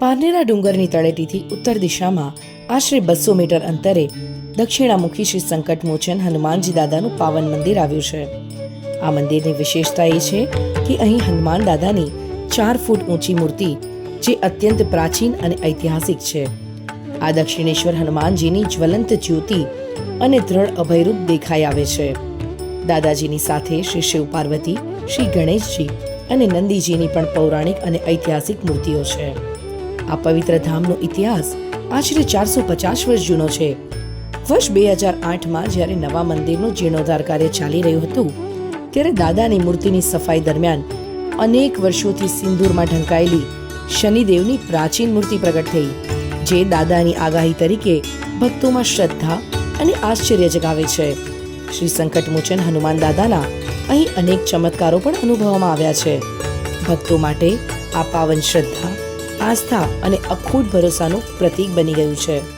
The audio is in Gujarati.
પારનેરા ડુંગરની તળેટીથી ઉત્તર દિશામાં આશરે બસો મીટર અંતરે દક્ષિણામુખી શ્રી સંકટમોચન હનુમાનજી દાદાનું પાવન મંદિર આવ્યું છે. આ મંદિરની વિશેષતા એ છે કે અહીં હનુમાન દાદાની ચાર ફૂટ ઊંચી મૂર્તિ, જે અત્યંત પ્રાચીન અને ઐતિહાસિક છે. આ દક્ષિણેશ્વર હનુમાનજીની જ્વલંત જ્યોતિ અને દ્રઢ અભયરૂપ દેખાઈ આવે છે. દાદાજીની સાથે શ્રી શિવ પાર્વતી, શ્રી ગણેશજી અને નંદીજીની પણ પૌરાણિક અને ઐતિહાસિક મૂર્તિઓ છે. આ પવિત્ર ધામનો ઇતિહાસ આશરે ચારસો પચાસ વર્ષ જૂનો છે. વર્ષ બે હજાર આઠમાં જ્યારે નવા મંદિરનું જીર્ણોદ્ધાર કાર્ય ચાલી રહ્યું હતું, ત્યારે દાદાની મૂર્તિની સફાઈ દરમિયાન અનેક વર્ષોથી સિંદૂરમાં ઢંકાયેલી શનિદેવની પ્રાચીન મૂર્તિ પ્રગટ થઈ, જે દાદાની આગાહી તરીકે ભક્તોમાં શ્રદ્ધા અને આશ્ચર્ય જગાવે છે. શ્રી સંકટમોચન હનુમાન દાદાના અહીં અનેક ચમત્કારો પણ અનુભવવામાં આવ્યા છે. ભક્તો માટે આ પાવન શ્રદ્ધા આસ્થા અને અખૂટ ભરોસાનું પ્રતીક બની ગયું છે.